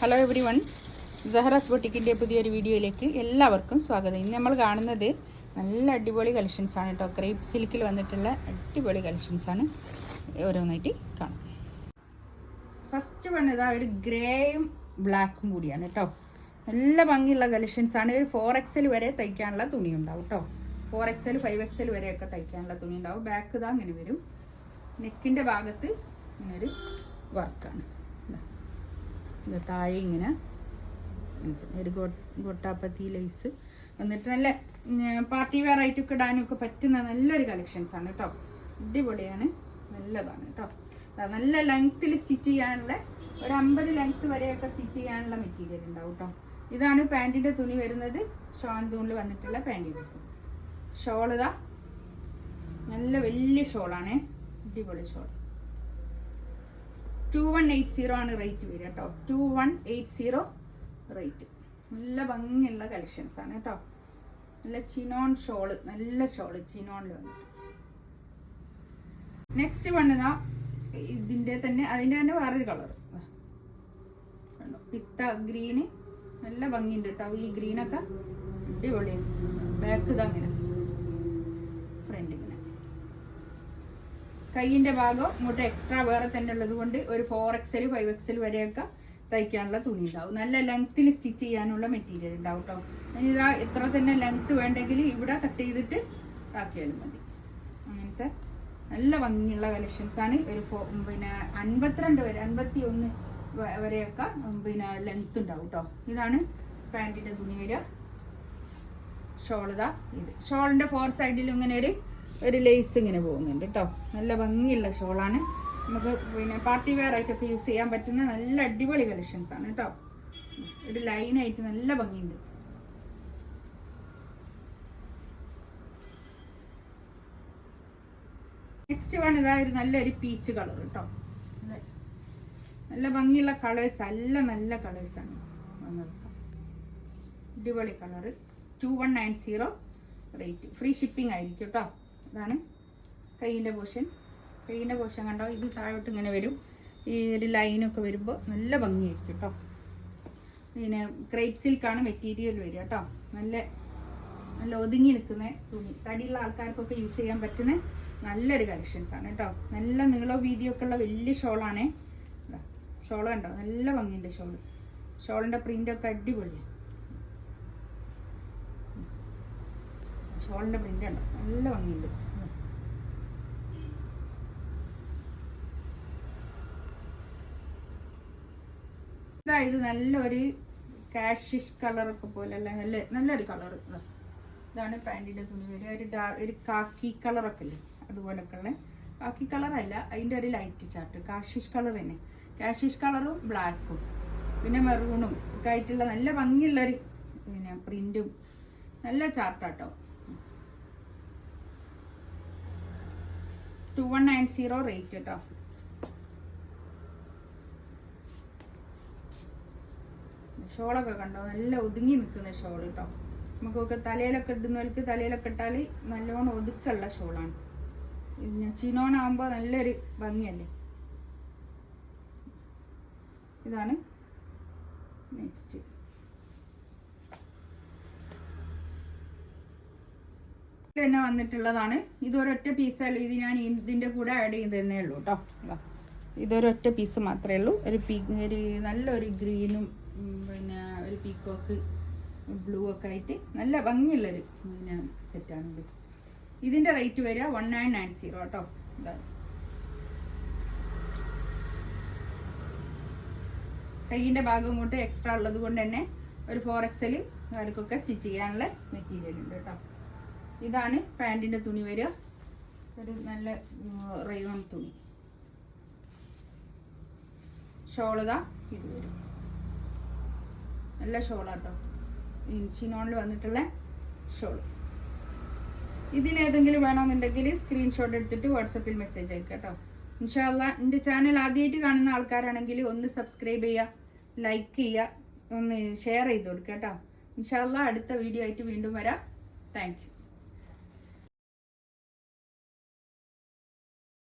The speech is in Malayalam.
ഹലോ എവറി വൺ ജഹറാസ് ബൊട്ടിക്കിന്റെ പുതിയൊരു വീഡിയോയിലേക്ക് എല്ലാവർക്കും സ്വാഗതം. ഇന്ന് നമ്മൾ കാണുന്നത് നല്ല അടിപൊളി കളക്ഷൻസ് ആണ് കേട്ടോ ക്രേപ്പ് സിൽക്കിൽ വന്നിട്ടുള്ള അടിപൊളി കളക്ഷൻസ് ആണ്. ഓരോന്നായിട്ട് കാണാം. ഫസ്റ്റ് വൺ ഇതാ ഒരു ഗ്രേയും ബ്ലാക്കും കൂടിയാണ് കേട്ടോ നല്ല ഭംഗിയുള്ള കളക്ഷൻസ് ആണ്. ഒരു ഫോർ എക്സൽ വരെ തയ്ക്കാനുള്ള തുണി ഉണ്ടാവും കേട്ടോ ഫോർ എക്സൽ ഫൈവ് എക്സൽ വരെയൊക്കെ തയ്ക്കാനുള്ള തുണി ഉണ്ടാവും. ബാക്ക് ഇതാ അങ്ങനെ വരും. നെക്കിന്റെ ഭാഗത്ത് ഇങ്ങനൊരു വർക്കാണ് താഴെ ഇങ്ങനെ. ഒരു ഗൊട്ടാപ്പത്തി ലൈസ് എന്നിട്ട് നല്ല പാർട്ടി വെയർ ആയിട്ടൊക്കെ ഇടാനും ഒക്കെ പറ്റുന്ന നല്ലൊരു കളക്ഷൻസ് ആണ് കേട്ടോ അടിപൊളിയാണ്. നല്ലതാണ് കേട്ടോ നല്ല ലെങ്ത്തിൽ സ്റ്റിച്ച് ചെയ്യാനുള്ള ഒരു അമ്പത് ലെങ്ത് വരെയൊക്കെ സ്റ്റിച്ച് ചെയ്യാനുള്ള മെറ്റീരിയൽ ഉണ്ടാവും കേട്ടോ ഇതാണ് പാന്റിന്റെ തുണി വരുന്നത്. ഷോൺ തൂണിൽ വന്നിട്ടുള്ള പാന്റിന്റെ തുണി. ഷോൾ ഇതാ നല്ല വലിയ ഷോളാണേ. അടിപൊളി shawl two one eight zero ആണ് റേറ്റ് വരിക കേട്ടോ two one eight zero rate നല്ല ഭംഗിയുള്ള കളക്ഷൻസ് ആണ് കേട്ടോ നല്ല ചിനോൺ ഷോൾ നല്ല ഷോൾ ചിനോണിൽ വന്നിട്ട്. നെക്സ്റ്റ് വണ്ണുക ഇതിന്റെ തന്നെ അതിന്റെ തന്നെ വേറൊരു കളർ പിസ്ത ഗ്രീന് നല്ല ഭംഗിയുണ്ട് കേട്ടോ ഈ ഗ്രീനൊക്കെ അടിപൊളിയാണ്. ബാക്ക് ഇതങ്ങനെ. കൈയിന്റെ ഭാഗം ഇങ്ങോട്ട് എക്സ്ട്രാ വേറെ തന്നെ ഉള്ളത് കൊണ്ട് ഒരു ഫോർ എക്സൽ ഫൈവ് എക്സൽ വരെയൊക്കെ തയ്ക്കാനുള്ള തുണി ഉണ്ടാവും. നല്ല ലെങ്ത്തിൽ സ്റ്റിച്ച് ചെയ്യാനുള്ള മെറ്റീരിയൽ ഉണ്ടാവും കേട്ടോ ഇതാ എത്ര തന്നെ ലെങ്ത്ത് വേണ്ടെങ്കിൽ ഇവിടെ കട്ട് ചെയ്തിട്ട് ആക്കിയാലും മതി. അങ്ങനത്തെ നല്ല ഭംഗിയുള്ള കളക്ഷൻസ് ആണ്. ഒരു പിന്നെ അൻപത്തിരണ്ട് വരെ അൻപത്തി ഒന്ന് വരെയൊക്കെ പിന്നെ ലെങ്ത് ഉണ്ടാവും കേട്ടോ ഇതാണ് പാന്റിന്റെ തുണി വരിക. ഷോൾ ഇതാ ഇത്. ഷോളിന്റെ ഫോർ സൈഡിലും ഇങ്ങനെ ഒരു ഒരു ലേസ് ഇങ്ങനെ പോകുന്നുണ്ട് കേട്ടോ നല്ല ഭംഗിയുള്ള ഷോളാണ്. നമുക്ക് പിന്നെ പാർട്ടി വെയർ ആയിട്ടൊക്കെ യൂസ് ചെയ്യാൻ പറ്റുന്ന നല്ല അടിപൊളി കളക്ഷൻസ് ആണ് കേട്ടോ ഒരു ലൈനായിട്ട് നല്ല ഭംഗിയുണ്ട്. നെക്സ്റ്റ് വൺ ഇതാ ഒരു നല്ലൊരു പീച്ച് കളർ കേട്ടോ നല്ല- ഭംഗിയുള്ള കളേഴ്സ് അല്ല നല്ല കളേഴ്സ് ആണ് അടിപൊളി colour two one nine zero rate free shipping ആയിരിക്കും കേട്ടോ ഇതാണ് കൈയിന്റെ പോർഷൻ. കൈയിന്റെ പോർഷൻ കണ്ടോ? ഇത് താഴോട്ട് ഇങ്ങനെ വരും. ഈ ഒരു ലൈനൊക്കെ വരുമ്പോൾ നല്ല ഭംഗിയായിരിക്കും കേട്ടോ പിന്നെ ക്രേപ്പ് സിൽക്കാണ് മെറ്റീരിയൽ വരിക കേട്ടോ നല്ല നല്ല ഒതുങ്ങി നിൽക്കുന്ന തുണി. തടിയുള്ള ആൾക്കാർക്കൊക്കെ യൂസ് ചെയ്യാൻ പറ്റുന്ന നല്ലൊരു കളക്ഷൻസ് ആണ് കേട്ടോ നല്ല നീളോ വീതിയൊക്കെ ഉള്ള വലിയ ഷോളാണേ ഷോൾ കണ്ടോ? നല്ല ഭംഗിയുണ്ട് ഷോൾ ഷോളിന്റെ പ്രിന്റൊക്കെ അടിപൊളിയാണ് ഷോളിന്റെ പ്രിന്റ് ഉണ്ട് നല്ല ഭംഗിയുണ്ട്. ഇതാ ഇത് നല്ലൊരു കാഷിഷ് കളറൊക്കെ പോലെ അല്ല? നല്ല നല്ലൊരു കളർ ഇതാണ് പാന്റിന്റെ തുണി വരിക ഒരു ഡാ ഒരു കാക്കി കളറൊക്കെ അല്ലേ അതുപോലൊക്കെ ഉള്ള. കാക്കി കളറല്ല അതിന്റെ ഒരു ലൈറ്റ് ചാർട്ട് കാഷിഷ് കളർ തന്നെ. കാഷിഷ് കളറും ബ്ലാക്കും പിന്നെ മെറൂണും ഒക്കെ ആയിട്ടുള്ള നല്ല ഭംഗിയുള്ളൊരു പിന്നെ പ്രിന്റും നല്ല ചാർട്ടാട്ടോ two one nine zero rate കേട്ടോ ഷോളൊക്കെ കണ്ടോ? നല്ല ഒതുങ്ങി നിൽക്കുന്ന ഷോൾ കേട്ടോ നമുക്കൊക്കെ തലയിലൊക്കെ ഇടുന്നവർക്ക് തലയിലൊക്കെ ഇട്ടാൽ നല്ലോണം ഒതുക്കുള്ള ഷോളാണ്. ചിനോണാകുമ്പോൾ നല്ലൊരു ഭംഗിയല്ലേ? ഇതാണ് നെക്സ്റ്റ്. തന്നെ വന്നിട്ടുള്ളതാണ്. ഇതൊരൊറ്റ പീസേ ഇത് ഞാൻ ഇതിന്റെ കൂടെ ആഡ് ചെയ്തതന്നേ ഉള്ളൂ കേട്ടോ ഇതാ. ഇതൊരൊറ്റ പീസ് മാത്രമേ ഉള്ളൂ. ഒരു പീ ഒരു നല്ലൊരു ഗ്രീനും പിന്നെ ഒരു പീക്കോക്ക് ബ്ലൂ ഒക്കെ ആയിട്ട് നല്ല ഭംഗിയുള്ളൊരു പിന്നെ സെറ്റാണിത് ഇതിന്റെ റേറ്റ് വരിക വൺ നയൻ നയൻ സീറോ കേട്ടോ കൈയിന്റെ ഭാഗം കൊണ്ട് എക്സ്ട്രാ ഉള്ളത് കൊണ്ട് തന്നെ ഒരു ഫോർ എക്സൽ അവർക്കൊക്കെ സ്റ്റിച്ച് ചെയ്യാനുള്ള മെറ്റീരിയൽ ഉണ്ട് കേട്ടോ ഇതാണ് പാന്റിന്റെ തുണി വരിക. ഒരു നല്ല റയോൺ തുണി. ഷോളുക ഇത് വരും. നല്ല ഷോളാട്ടോ. ചിനോണിൽ വന്നിട്ടുള്ള ഷോൾ ഇതിലേതെങ്കിലും വേണമെന്നുണ്ടെങ്കിൽ സ്ക്രീൻഷോട്ട് എടുത്തിട്ട് വാട്സപ്പിൽ മെസ്സേജ് അയക്കാം കേട്ടോ. ഇൻഷാല്ല എന്റെ ചാനൽ ആദ്യമായിട്ട് കാണുന്ന ആൾക്കാരാണെങ്കിൽ ഒന്ന് സബ്സ്ക്രൈബ് ചെയ്യുക ലൈക്ക് ചെയ്യുക ഒന്ന് ഷെയർ ചെയ്ത് കൊടുക്കുക കേട്ടോ. ഇൻഷാല്ല അടുത്ത വീഡിയോ ആയിട്ട് വീണ്ടും വരാം. താങ്ക്